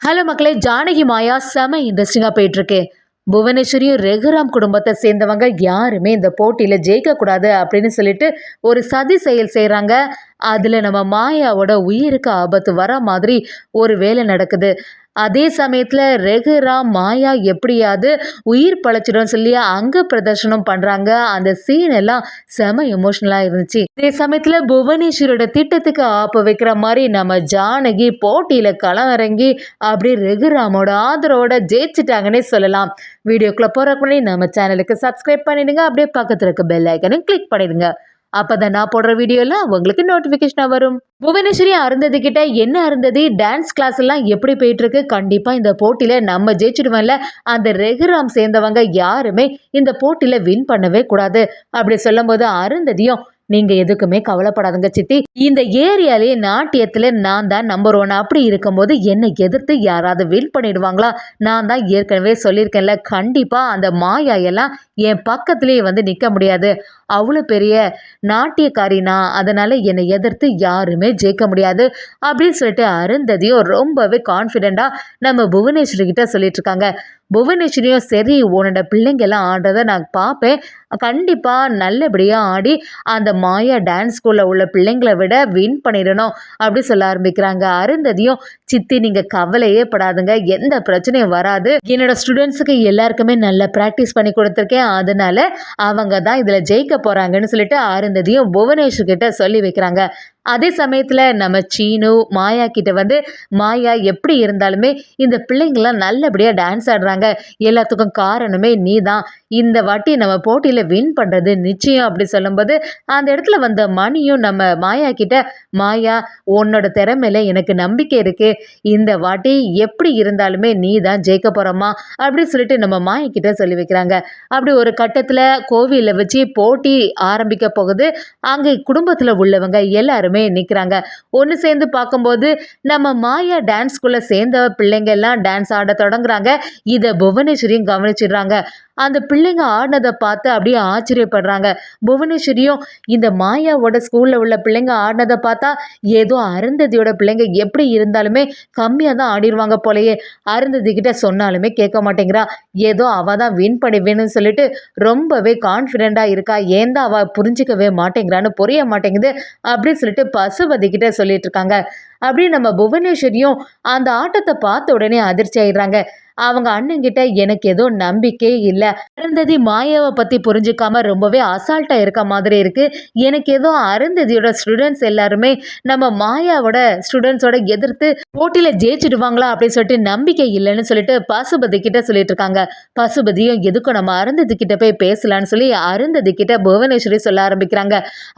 Hello மக்களே ஜானகி மாயா செம இன்ட்ரெஸ்டிங்காக போயிட்டுருக்கு. புவனேஸ்வரியும் ரகுராம் குடும்பத்தை சேர்ந்தவங்க யாருமே இந்த போட்டியில் ஜெயிக்கக்கூடாது அப்படின்னு சொல்லிட்டு ஒரு சதி செயல் செய்கிறாங்க அதில் நம்ம மாயாவோட உயிருக்கு ஆபத்து வர மாதிரி ஒரு வேலை நடக்குது. அதே சமயத்தில் ரெகுராம் மாயா எப்படியாவது உயிர் பழச்சிடும் சொல்லி அங்க பிரதர்ஷனம் பண்ணுறாங்க அந்த சீன் எல்லாம் செம எமோஷ்னலாக இருந்துச்சு. அதே சமயத்தில் புவனேஸ்வரோட திட்டத்துக்கு ஆப்ப வைக்கிற மாதிரி நம்ம ஜானகி போட்டியில் களம் இறங்கி அப்படி ரெகுராமோட ஆதரவோட ஜெயிச்சிட்டாங்கன்னே சொல்லலாம். வீடியோக்குள்ளே போகிறக்கு முன்னாடி நம்ம சேனலுக்கு சப்ஸ்கிரைப் பண்ணிடுங்க. அப்படியே பக்கத்தில் இருக்க பெல் ஐக்கனையும் கிளிக் பண்ணிடுங்க. அப்பதான் நான் போடுற வீடியோலாம் உங்களுக்கு நோட்டிஃபிகேஷனாக வரும். புவனேஸ்வரி அருந்தது கிட்ட என்ன அருந்ததி? டான்ஸ் கிளாஸ் எல்லாம் எப்படி போயிட்டு இருக்கு கண்டிப்பா இந்த போட்டியில நம்ம ஜெயிச்சிடுவோம்ல. அந்த ரெகுராம் சேர்ந்தவங்க யாருமே இந்த போட்டியில வின் பண்ணவே கூடாது. அப்படி சொல்லும்போது அருந்ததியும் நீங்க எதுக்குமே கவலைப்படாதுங்க சித்தி. இந்த ஏரியாலே நாட்டியத்துல நான் தான் நம்பர் ஒன் அப்படி இருக்கும்போது என்னை எதிர்த்து யாராவது வின் பண்ணிடுவாங்களா? நான் தான் ஏற்கனவே சொல்லியிருக்கேன்ல கண்டிப்பா அந்த மாயா எல்லாம் என் பக்கத்துலேயே வந்து நிற்க முடியாது. அவ்வளோ பெரிய நாட்டியக்காரினா அதனால் என்னை எதிர்த்து யாருமே ஜெயிக்க முடியாது. அப்படின்னு சொல்லிட்டு அருந்ததியும் ரொம்பவே கான்ஃபிடெண்ட்டாக நம்ம புவனேஸ்வரி கிட்ட சொல்லிட்டு இருக்காங்க. புவனேஸ்வரியும் சரி உன்னோட பிள்ளைங்கெல்லாம் ஆடுறத நான் பார்ப்பேன். கண்டிப்பாக நல்லபடியாக ஆடி அந்த மாயா டான்ஸ் ஸ்கூலில் உள்ள பிள்ளைங்களை விட வின் பண்ணிடணும் அப்படி சொல்ல ஆரம்பிக்கிறாங்க. அருந்ததியும் சித்தி நீங்கள் கவலையே படாதுங்க. எந்த பிரச்சனையும் வராது. என்னோட ஸ்டூடெண்ட்ஸுக்கு எல்லாருக்குமே நல்ல ப்ராக்டிஸ் பண்ணி கொடுத்துருக்கேன். அதனால அவங்க தான் இதில் ஜெயிக்க போகிறாங்கன்னு சொல்லிட்டு அருந்ததியும் புவனேஸ்வர் கிட்ட சொல்லி வைக்கிறாங்க. அதே சமயத்தில் நம்ம சீனு மாயா கிட்ட வந்து மாயா எப்படி இருந்தாலுமே இந்த பிள்ளைங்களாம் நல்லபடியாக டான்ஸ் ஆடுறாங்க. எல்லாத்துக்கும் காரணமே நீ தான் இந்த வாட்டி நம்ம போட்டியில் வின் பண்ணுறது நிச்சயம் அப்படி சொல்லும்போது அந்த இடத்துல வந்த மணியும் நம்ம மாயா கிட்ட மாயா உன்னோட திறமையில எனக்கு நம்பிக்கை இருக்குது இந்த வாட்டி எப்படி இருந்தாலுமே நீ தான் ஜெயிக்க போகிறோமா அப்படின்னு சொல்லிட்டு நம்ம மாயா கிட்ட சொல்லி வைக்கிறாங்க. அப்படி ஒரு கட்டத்தில் கோவிலில் வச்சு போட்டி ஆரம்பிக்க போகுது. அங்கே குடும்பத்தில் உள்ளவங்க எல்லாருமே நிற்கிறாங்க ஒன்று சேர்ந்து பார்க்கும்போது நம்ம மாயா டான்ஸ்குள்ளே சேர்ந்த பிள்ளைங்க எல்லாம் டான்ஸ் ஆட தொடங்குறாங்க. இதை புவனேஸ்வரியும் கவனிச்சிடுறாங்க. அந்த பிள்ளைங்க ஆடினதை பார்த்து அப்படியே ஆச்சரியப்படுறாங்க. புவனேஸ்வரியும் இந்த மாயாவோட ஸ்கூலில் உள்ள பிள்ளைங்க ஆடினதை பார்த்தா ஏதோ அருந்ததியோட பிள்ளைங்க எப்படி இருந்தாலுமே கம்மியாக தான் ஆடிடுவாங்க போலயே. அருந்ததி கிட்ட சொன்னாலுமே கேட்க மாட்டேங்கிறா. ஏதோ அவள் தான் வின் பண்ணுவேன்னு சொல்லிட்டு ரொம்பவே கான்ஃபிடெண்ட்டாக இருக்கா. ஏன் தான் அவள் புரிஞ்சிக்கவே மாட்டேங்கிறான்னு புரிய மாட்டேங்குது அப்படின்னு சொல்லிட்டு பசுபதி கிட்ட சொல்லிட்டு இருக்காங்க. அப்படி நம்ம புவனேஸ்வரியும் அந்த ஆட்டத்தை பார்த்த உடனே அதிர்ச்சி ஆயிடுறாங்க. அவங்க அண்ணன்கிட்ட எனக்கு ஏதோ நம்பிக்கை இல்லை. அருந்ததி மாயாவை பற்றி புரிஞ்சுக்காம ரொம்பவே அசால்ட்டாக இருக்க மாதிரி இருக்குது எனக்கு ஏதோ அருந்ததியோட ஸ்டூடெண்ட்ஸ் எல்லாருமே நம்ம மாயாவோட ஸ்டூடெண்ட்ஸோட எதிர்த்து போட்டியில் ஜெயிச்சிடுவாங்களா அப்படின்னு சொல்லிட்டு நம்பிக்கை இல்லைன்னு சொல்லிட்டு பசுபதி கிட்ட சொல்லிட்டு இருக்காங்க. பசுபதியும் எதுக்கும் நம்ம அருந்ததி கிட்ட போய் பேசலான்னு சொல்லி அருந்ததி கிட்ட புவனேஸ்வரி சொல்ல ஆரம்பிக்கிறாங்க.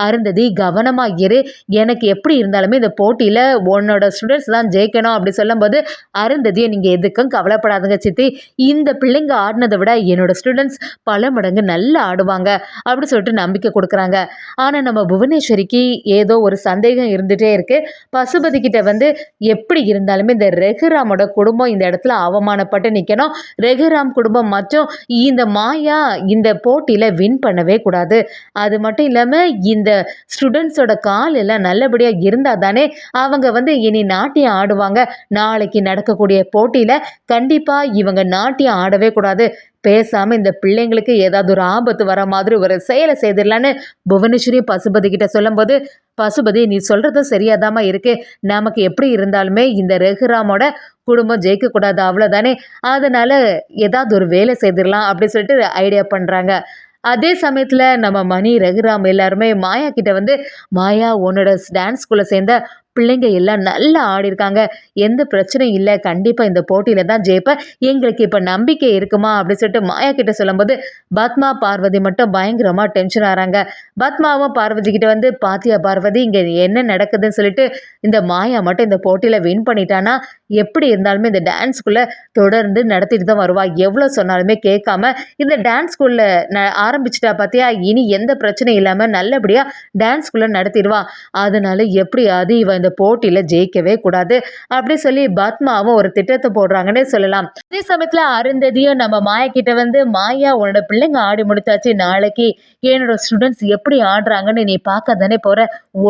அருந்ததி கவனமா இரு. எனக்கு எப்படி இருந்தாலுமே இந்த போட்டியில் உன்னோட ஸ்டூடெண்ட்ஸ் தான் ஜெயிக்கணும் அப்படி சொல்லும்போது அருந்ததியை நீங்கள் எதுக்கும் கவலைப்படாதுங்க. சித்தி இந்த பிள்ளைங்க ஆடினதை விட என்னோட ஸ்டூடெண்ட்ஸ் பல மடங்கு நல்லா ஆடுவாங்க அப்படி சொல்லிட்டு நம்பிக்கை கொடுக்குறாங்க. ஆனால் நம்ம புவனேஸ்வரிக்கு ஏதோ ஒரு சந்தேகம் இருந்துகிட்டே இருக்குது பசுபதி கிட்ட வந்து எப்படி இருந்தாலுமே இந்த ரெகுராமோட குடும்பம் இந்த இடத்துல அவமானப்பட்டு நிற்கணும் ரெகுராம் குடும்பம் மற்றும் இந்த மாயா இந்த போட்டியில் வின் பண்ணவே கூடாது. அது மட்டும் இல்லாமல் இந்த ஸ்டூடெண்ட்ஸோட கால் எல்லாம் நல்லபடியாக இருந்தால் தானே அவங்க வந்து இனி நாட்டியம் ஆடுவாங்க. நாளைக்கு நடக்கக்கூடிய போட்டியில் கண்டிப்பாக இவங்க நாட்டியம் ஆடவே கூடாது. பேசாமல் இந்த பிள்ளைங்களுக்கு ஏதாவது ஒரு ஆபத்து வர மாதிரி ஒரு செயலை செய்திடலான்னு புவனேஸ்வரி பசுபதி கிட்ட சொல்லும்போது பசுபதி நீ சொல்கிறதும் சரியாதாம்மா இருக்கு. நமக்கு எப்படி இருந்தாலுமே இந்த ரகுராமோட குடும்பம் ஜெயிக்கக்கூடாது அவ்வளோதானே அதனால் ஏதாவது ஒரு வேலை செய்திடலாம் அப்படின்னு சொல்லிட்டு ஐடியா பண்ணுறாங்க அதே சமயத்தில் நம்ம மணி ரகுராம் எல்லாருமே மாயா கிட்ட வந்து மாயா உன்னோட டான்ஸ்குள்ளே சேர்ந்த பிள்ளைங்க எல்லாம் நல்லா ஆடிருக்காங்க. எந்த பிரச்சனையும் இல்லை. கண்டிப்பாக இந்த போட்டியில் தான் ஜெயிப்பேன் எங்களுக்கு இப்போ நம்பிக்கை இருக்குமா? அப்படின்னு சொல்லிட்டு மாயா கிட்ட சொல்லும்போது பத்மா பார்வதி மட்டும் பயங்கரமாக டென்ஷன் ஆகிறாங்க பத்மாவும் பார்வதி கிட்ட வந்து பாத்தியா பார்வதி இங்கே என்ன நடக்குதுன்னு சொல்லிட்டு இந்த மாயா மட்டும் இந்த போட்டியில் வின் பண்ணிட்டானா? எப்படி இருந்தாலுமே இந்த டான்ஸ்குள்ளே தொடர்ந்து நடத்திட்டு தான் வருவா. எவ்வளோ சொன்னாலுமே கேட்காம இந்த டான்ஸ் ந ஆரம்பிச்சிட்டா பார்த்தியா இனி எந்த பிரச்சனையும் இல்லாமல் நல்லபடியாக டான்ஸ்குள்ளே நடத்திடுவான் அதனால எப்படியாவது இவன் இந்த போட்டியில் ஜெயிக்கவே கூடாது. அப்படி சொல்லி பத்மாவும் ஒரு திட்டத்தை போடுறாங்கன்னே சொல்லலாம். அதே சமயத்தில் அருந்ததியும் நம்ம மாயா கிட்ட வந்து மாயா உன்னோட பிள்ளைங்க ஆடி முடித்தாச்சு நாளைக்கு என்னோட ஸ்டூடெண்ட்ஸ் எப்படி ஆடுறாங்கன்னு நீ பார்க்க தானே போகிற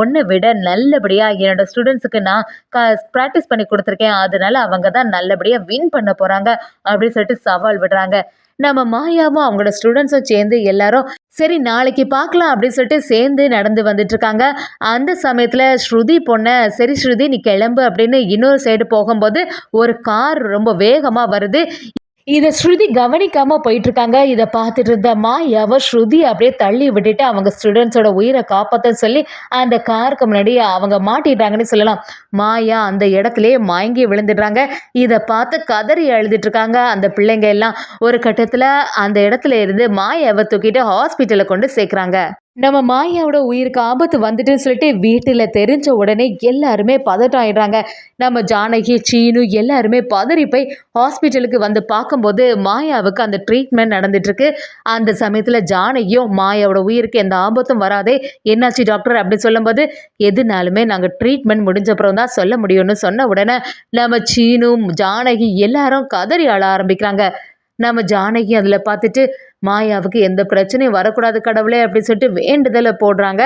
ஒன்றை விட நல்லபடியாக என்னோட ஸ்டூடெண்ட்ஸுக்கு நான் க ப்ராக்டிஸ் பண்ணி கொடுத்துருக்கேன். அதனால அவங்க தான் நல்லபடியாக வின் பண்ண போகிறாங்க அப்படின்னு சொல்லிட்டு சவால் விடுறாங்க. நம்ம மாயாவும் அவங்களோட ஸ்டூடெண்ட்ஸும் சேர்ந்து எல்லாரும் சரி நாளைக்கு பார்க்கலாம் அப்படின்னு சொல்லிட்டு சேர்ந்து நடந்து வந்துட்டு இருக்காங்க. அந்த சமயத்தில் ஸ்ருதி பொண்ணை சரி ஸ்ருதி நீ கிளம்பு அப்படின்னு இன்னொரு சைடு போகும்போது ஒரு கார் ரொம்ப வேகமாக வருது. இதை ஸ்ருதி கவனிக்காம போயிட்டு இருக்காங்க இதை பார்த்துட்டு இருந்த மாயாவை ஸ்ருதி அப்படியே தள்ளி விட்டுட்டு அவங்க ஸ்டூடெண்ட்ஸோட உயிரை காப்பாற்ற சொல்லி அந்த காருக்கு முன்னாடி அவங்க மாட்டிட்டாங்கன்னு சொல்லலாம். மாயா அந்த இடத்துலயே மயங்கி விழுந்துடுறாங்க. இதை பார்த்து கதறி எழுதிட்டு இருக்காங்க அந்த பிள்ளைங்க எல்லாம். ஒரு கட்டத்தில் அந்த இடத்துல இருந்து மாயாவை தூக்கிட்டு ஹாஸ்பிட்டலில் கொண்டு சேர்க்குறாங்க. நம்ம மாயாவோட உயிருக்கு ஆபத்து வந்துட்டுன்னு சொல்லிட்டு வீட்டில் தெரிஞ்ச உடனே எல்லாருமே பதட்டம் ஆயிடுறாங்க நம்ம ஜானகி சீனு எல்லாருமே பதறி போய் ஹாஸ்பிட்டலுக்கு வந்து பார்க்கும்போது மாயாவுக்கு அந்த ட்ரீட்மெண்ட் நடந்துட்டுருக்கு. அந்த சமயத்தில் ஜானகியும் மாயாவோட உயிருக்கு எந்த ஆபத்தும் வராதே. என்னாச்சு டாக்டர் அப்படின்னு சொல்லும்போது எதுனாலுமே நாங்கள் ட்ரீட்மெண்ட் முடிஞ்சப்புறம் தான் சொல்ல முடியும்னு சொன்ன உடனே நம்ம சீனும் ஜானகி எல்லாரும் கதறி அழ ஆரம்பிக்கிறாங்க. நம்ம ஜானகி அதில் பார்த்துட்டு மாயாவுக்கு எந்த பிரச்சனையும் வரக்கூடாது கடவுளே அப்படின்னு சொல்லிட்டு வேண்டுதலை போடுறாங்க.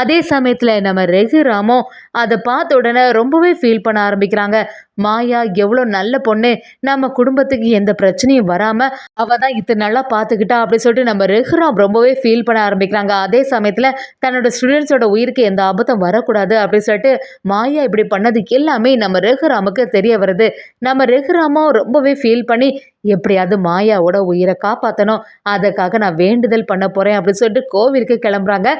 அதே சமயத்தில் நம்ம ரெகுராமும் அதை பார்த்த உடனே ரொம்பவே ஃபீல் பண்ண ஆரம்பிக்கிறாங்க. மாயா எவ்வளோ நல்ல பொண்ணு. நம்ம குடும்பத்துக்கு எந்த பிரச்சனையும் வராமல் அவள் தான் இத்தனை நல்லா பார்த்துக்கிட்டா அப்படின்னு சொல்லிட்டு நம்ம ரெகுராம் ரொம்பவே ஃபீல் பண்ண ஆரம்பிக்கிறாங்க. அதே சமயத்தில் தன்னோட ஸ்டூடெண்ட்ஸோட உயிருக்கு எந்த ஆபத்தும் வரக்கூடாது அப்படின்னு சொல்லிட்டு மாயா இப்படி பண்ணது எல்லாமே நம்ம ரெகுராமுக்கு தெரிய வருது. நம்ம ரெகுராமும் ரொம்பவே ஃபீல் பண்ணி எப்படியாவது மாயாவோட உயிரை காப்பாற்றணும் அதற்காக நான் வேண்டுதல் பண்ண போகிறேன் அப்படின்னு சொல்லிட்டு கோவிலுக்கு கிளம்புறாங்க.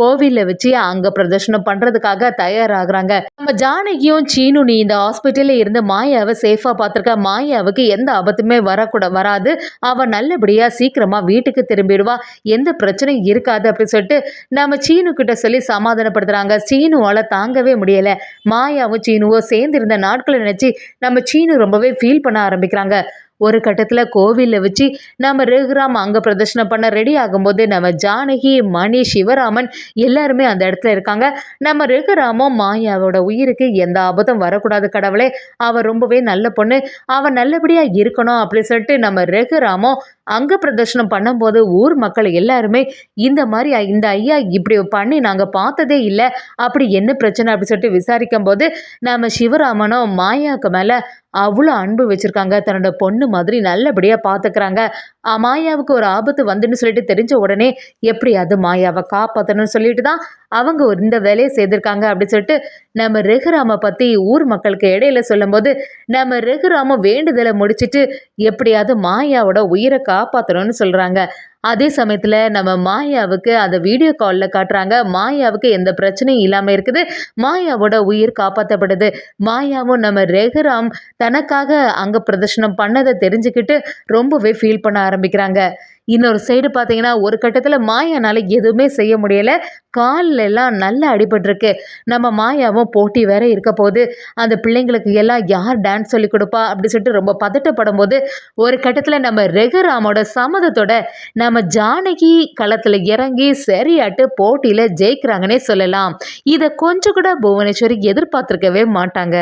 கோவிலில் வச்சு அங்கே பிரதர்ஷனம் பண்ணுறதுக்காக தயாராகிறாங்க. நம்ம ஜானகியும் சீனு நீ இந்த ஹாஸ்பிட்டலில் இருந்து மாயாவை சேஃபாக பார்த்துருக்க. மாயாவுக்கு எந்த ஆபத்துமே வரக்கூட வராது. அவள் நல்லபடியாக சீக்கிரமாக வீட்டுக்கு திரும்பிடுவா. எந்த பிரச்சனையும் இருக்காது அப்படின்னு சொல்லிட்டு நம்ம சீனு கிட்ட சொல்லி சமாதானப்படுத்துகிறாங்க சீனுவால் தாங்கவே முடியலை. மாயாவும் சீனுவோ சேர்ந்து இருந்த நாட்களை நினச்சி நம்ம சீனு ரொம்பவே ஃபீல் பண்ண ஆரம்பிக்கிறாங்க. ஒரு கட்டத்தில் கோவிலில் வச்சு நம்ம ரகுராம் அங்கே பிரதர்ஷனம் பண்ண ரெடி ஆகும்போது நம்ம ஜானகி மணி சிவராமன் எல்லாருமே அந்த இடத்துல இருக்காங்க. நம்ம ரகுராமும் மாயாவோட உயிருக்கு எந்த ஆபத்தும் வரக்கூடாது கடவுளே. அவள் ரொம்பவே நல்ல பொண்ணு. அவள் நல்லபடியாக இருக்கணும் அப்படின்னு சொல்லிட்டு நம்ம ரகுராமும் அங்க பிரதர்ஷனம் பண்ணும்போது ஊர் மக்கள் எல்லாருமே இந்த மாதிரி இந்த ஐயா இப்படி பண்ணி நாங்கள் பார்த்ததே இல்லை அப்படி என்ன பிரச்சனை அப்படின்னு சொல்லிட்டு விசாரிக்கும் போது நம்ம சிவராமனும் மாயாவுக்கு மேலே அவ்வளோ அன்பு வச்சுருக்காங்க. தன்னோட பொண்ணு மாதிரி நல்லபடியாக பார்த்துக்கிறாங்க மாயாவுக்கு ஒரு ஆபத்து வந்துன்னு சொல்லிட்டு தெரிஞ்ச உடனே எப்படியாவது மாயாவை காப்பாற்றணும்னு சொல்லிட்டு தான் அவங்க ஒரு இந்த வேலையை செய்திருக்காங்க அப்படின்னு சொல்லிட்டு நம்ம ரெகுராமை பற்றி ஊர் மக்களுக்கு இடையில சொல்லும்போது நம்ம ரெகுராம வேண்டுதலை முடிச்சுட்டு எப்படியாவது மாயாவோட உயிரை காப்பாற்றணும்னு சொல்கிறாங்க அதே சமயத்தில் நம்ம மாயாவுக்கு அந்த வீடியோ காலில் காட்டுறாங்க. மாயாவுக்கு எந்த பிரச்சனையும் இல்லாமல் இருக்குது. மாயாவோட உயிர் காப்பாற்றப்படுது மாயாவும் நம்ம ரெகுராம் தனக்காக அங்கே பிரதர்ஷனம் பண்ணதை தெரிஞ்சுக்கிட்டு ரொம்பவே ஃபீல் பண்ண ஆரம்பிக்கிறாங்க. இன்னொரு சைடு பார்த்தீங்கன்னா ஒரு கட்டத்தில் மாயானால் எதுவுமே செய்ய முடியலை. காலில் எல்லாம் நல்லா அடிபட்டிருக்கு. நம்ம மாயாவும் போட்டி வேற இருக்க போது அந்த பிள்ளைங்களுக்கு எல்லாம் யார் டான்ஸ் சொல்லி கொடுப்பா? அப்படி சொல்லிட்டு ரொம்ப பதட்டப்படும் போது ஒரு கட்டத்தில் நம்ம ரெகுராமோட சம்மதத்தோட நம்ம ஜானகி களத்தில் இறங்கி சரியாட்டு போட்டியில் ஜெயிக்கிறாங்கன்னே சொல்லலாம். இதை கொஞ்சம் கூட புவனேஸ்வரி எதிர்பார்த்துருக்கவே மாட்டாங்க.